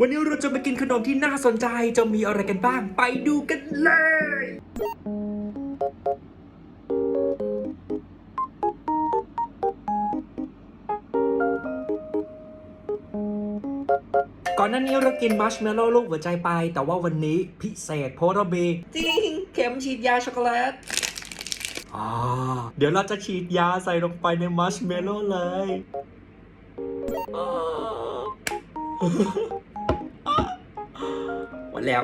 วันนี้เราจะมากินขนมที่น่าสนใจจะมีอะไรกันบ้าง ไปดูกันเลย ก่อนหน้านี้เรากินมัชเมลโล่ลูกหัวใจไป แต่ว่าวันนี้พิเศษเพราะเรามีจริง เข็มฉีดยาช็อกโกแลตอ่าเดี๋ยวเราจะฉีดยาใส่ลงไปในมัชเมลโล่เลยอ่าหม ดแล้ว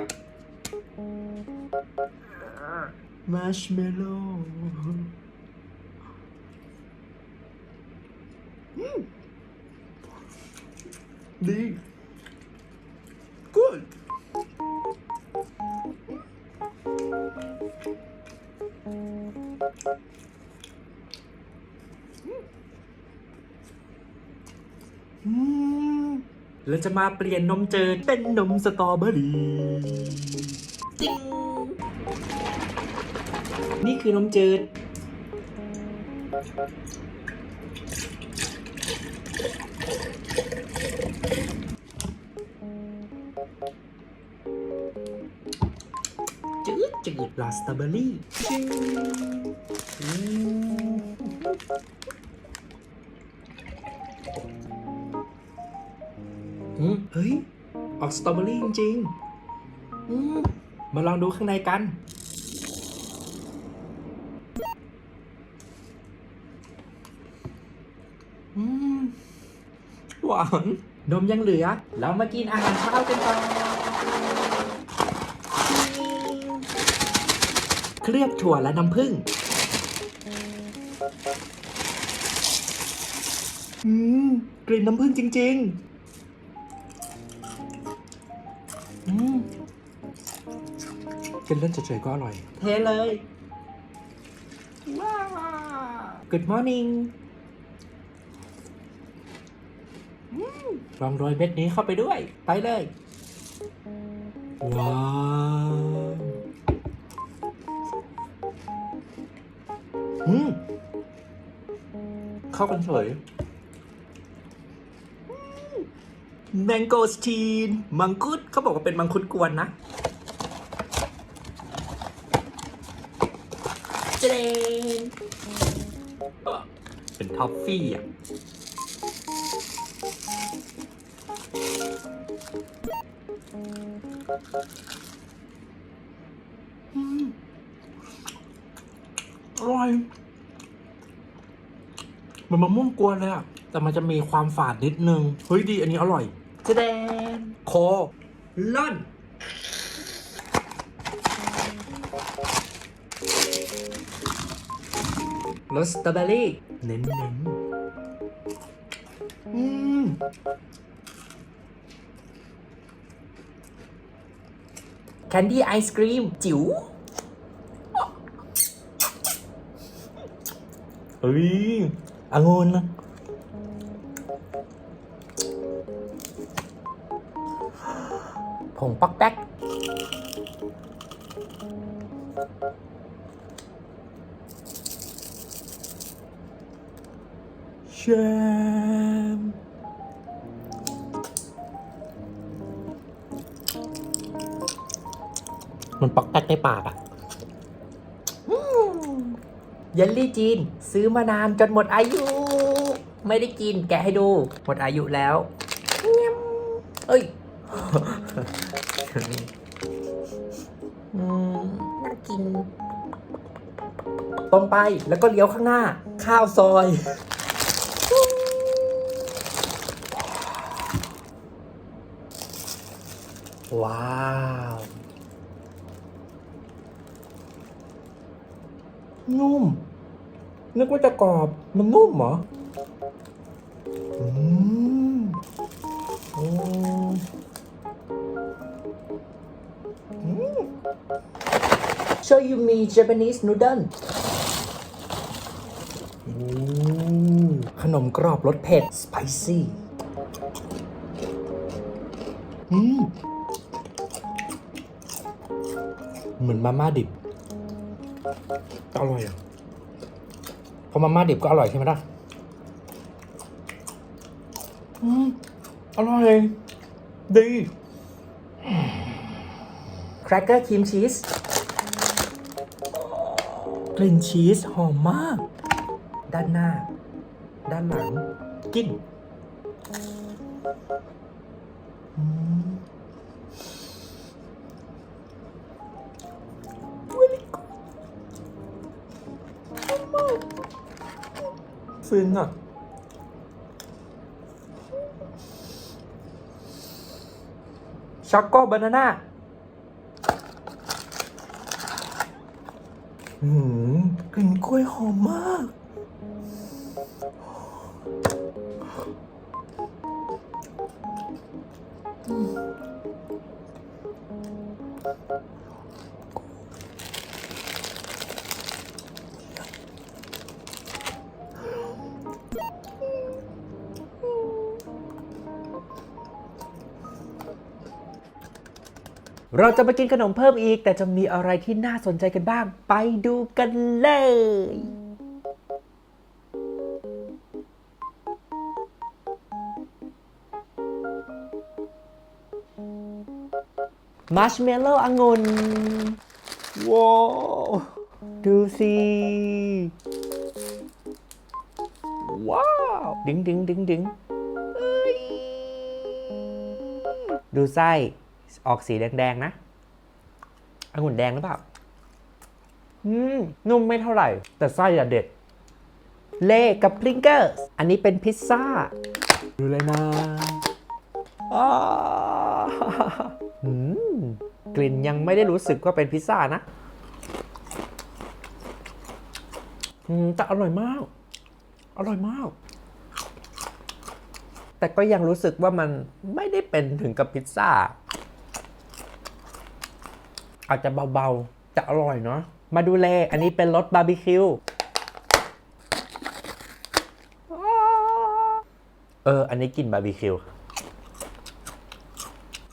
มัชเมลโล่ดี เราจะมาเปลี่ยนนมเจิดเป็นนมสตรอเบอรี่ติ๊งนี่คือนมจืด จืดจืดลาสตรอเบอรี่ชิงอืมอืม เฮ้ย ออกสตรอเบอรี่จริงๆอืมมาลองดูข้างในกัน อืม หวานนมยังเหลือ เรามากินอาหารเช้ากันต่อเคลือบถั่วและน้ำผึ้งอืม กลิ่นน้ำผึ้งจริง ๆ นเล่นเฉยๆก็อร่อย เทเลย ว้าว Good morning ลองโรยเม็ดนี้เข้าไปด้วย ไปเลย ว้าว อืม เข้ากันเฉยแมงโกสทีน มังคุดเขาบอกว่าเป็นมังคุดกวนนะ เจนเป็นท็อฟฟี่อะอร่อยเหมันมะม่วงกวนเลยอะแต่มันจะมีความฝาดนิดนึง เฮ้ยดีอันนี้อร่อยแสดงโคล่อน รสสตรอเบอรี่เน้นๆอืมแคนดี้ไอศครีมจิ๋วเฮ้ยองุ่นนะผงปักแป๊ก แชมมันปักแป๊กในปากอะเยลลี่จีน ซื้อมานานจนหมดอายุ ไม่ได้กินแกะให้ดู หมดอายุแล้วเงี้ยมเอ้ยอืมน่ากิน ตรงไปแล้วก็เลี้ยวข้างหน้า ข้าวซอย ว้าว นุ่ม นึกว่าจะกรอบ มันนุ่มเหรอ อืมโอ้อืม Show you me Japanese noodle ขนมกรอบรสเผ็ด spicy อืม เหมือนมาม่าดิบอร่อยอะพอมาม่าดิบก็อร่อยใช่ไหมล่ะอืมอร่อย ดีแครกเกอร์ครีมชีสกลิ่นชีสหอมมาก ด้านหน้า ด้านหลัง กิน ฟินอะช็อกโกบานาน่าหืมกลิ่นกล้วยหอมมาก เราจะมากินขนมเพิ่มอีก แต่จะมีอะไรที่น่าสนใจกันบ้าง ไปดูกันเลยมาร์ชเมลโล่องุ่นว้าวดูสิว้าวดึงดึงดึงดึงเอ้ยดูไส้ ออกสีแดงๆนะองุ่นแดงหรือเปล่า อืม นุ่มไม่เท่าไหร่ แต่ไส้อะเด็ด เล่กับพริงเกอร์ อันนี้เป็นพิซซ่า ดูเลยนะอ้าอืมกลิ่นยังไม่ได้รู้สึกว่าเป็นพิซซ่านะ อืม แต่อร่อยมาก อร่อยมาก แต่ก็ยังรู้สึกว่ามันไม่ได้เป็นถึงกับพิซซ่า อาจจะเบาๆแต่อร่อยเนาะ มาดูเลอันนี้เป็นรสบาร์บีคิว เออ อันนี้กลิ่นบาร์บีคิว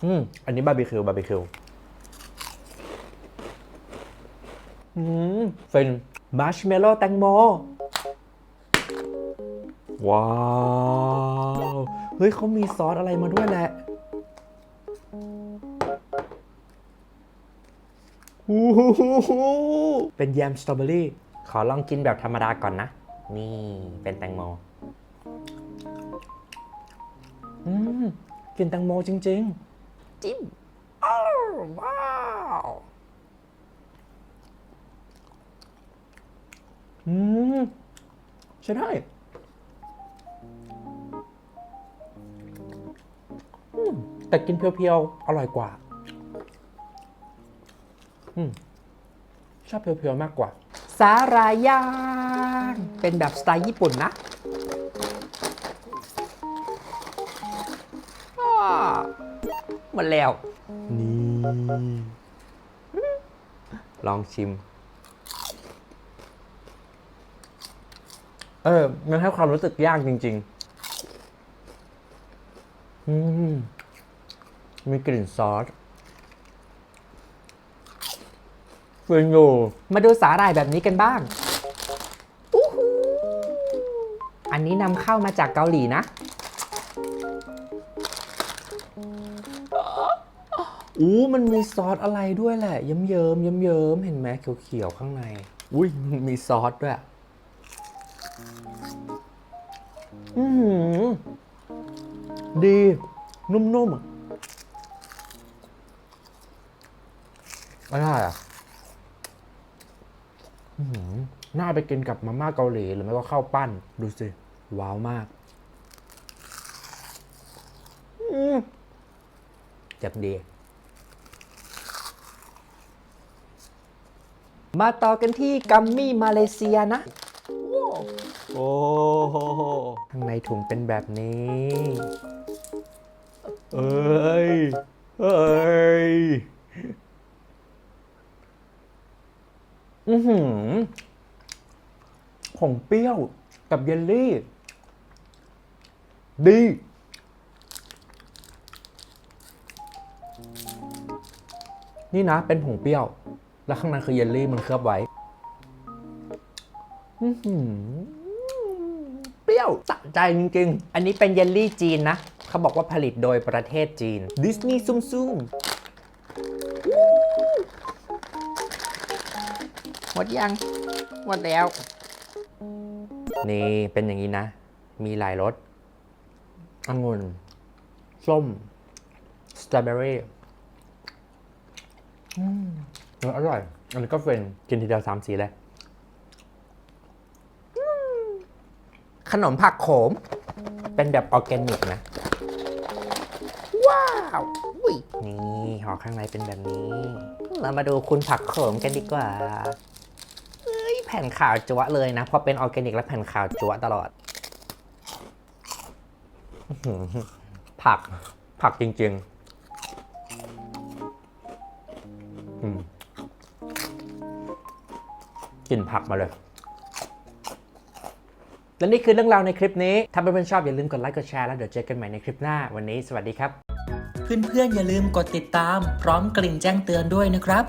อืม อันนี้บาร์บีคิว บาร์บีคิว อืม เป็นมาร์ชเมลโล่แตงโม ว้าว เฮ้ยเขามีซอสอะไรมาด้วยแหละ เป็นแยมสตรอเบอรี่ ขอลองกินแบบธรรมดาก่อนนะ นี่เป็นแตงโม อืมกินแตงโมจริง ๆ จิ้มอ้าวว้าวอืมใช่ได้อืมแต่กินเพียวๆ อร่อยกว่าอืม ชอบเพียวๆมากกว่า สาหรายย่าง เป็นแบบสไตล์ญี่ปุ่นนะอ้าหมดแล้ว นี่ ลองชิม เออ มันให้ความรู้สึกยากจริง ๆ อืม มีกลิ่นซอสเฟื่องอยู่มาดูสาหร่ายแบบนี้กันบ้างอู้หูอันนี้นำเข้ามาจากเกาหลีนะ อู้มันมีซอสอะไรด้วยแหละ เยิ้มเยิ้มเยิ้มเยิ้มๆเห็นไหมเขียวๆ ข้างใน อุ้ยมันมีซอสด้วย อือหือดี นุ่มๆอะไม่ได้อะอื้อหือ น่าไปกินกับมาม่าเกาหลีหรือไม่ก็ข้าวปั้น ดูสิ ว้าวมากอืมเจ็บดีมาต่อกันที่กัมมี่มาเลเซียนะ โอ้โหข้างในถุงเป็นแบบนี้ เอ้ย เอ้ย อือหือผงเปรี้ยวกับเยลลี่ ดี นี่นะ เป็นผงเปรี้ยว แล้วข้างในคือเยลลี่มันเคลือบไว้ อือหือเปรี้ยวสะใจจริงๆ อันนี้เป็นเยลลี่จีนนะ เขาบอกว่าผลิตโดยประเทศจีน ดิสนีย์ซุมซุ ดยังหมดแล้ว นี่เป็นอย่างนี้นะ มีหลายรสองุ่นส้มสตรอเบอรี่อืมอร่อย อันนี้ก็เป็นกินทีเดียวสามสีเลย ขนมผักโขม เป็นแบบออร์แกนิกนะ ว้าวอุ้ยนี่ห่อข้างในเป็นแบบนี้ เรามาดูคุณผักโขมกันดีกว่าเอ้ย แผ่นขาวจั๊วะเลยนะเพราะเป็นออร์แกนิกและแผ่นขาวจั๊วะตลอด ผักผักจริง ๆ อืมกลิ่นผักมาเลยและนี่คือเรื่องราวในคลิปนี้ ถ้าเพื่อนๆชอบอย่าลืมกดไลค์กดแชร์แล้วเดี๋ยวเจอกันใหม่ในคลิปหน้า วันนี้สวัสดีครับ เพื่อนๆอย่าลืมกดติดตาม พร้อมกลิ่งแจ้งเตือนด้วยนะครับ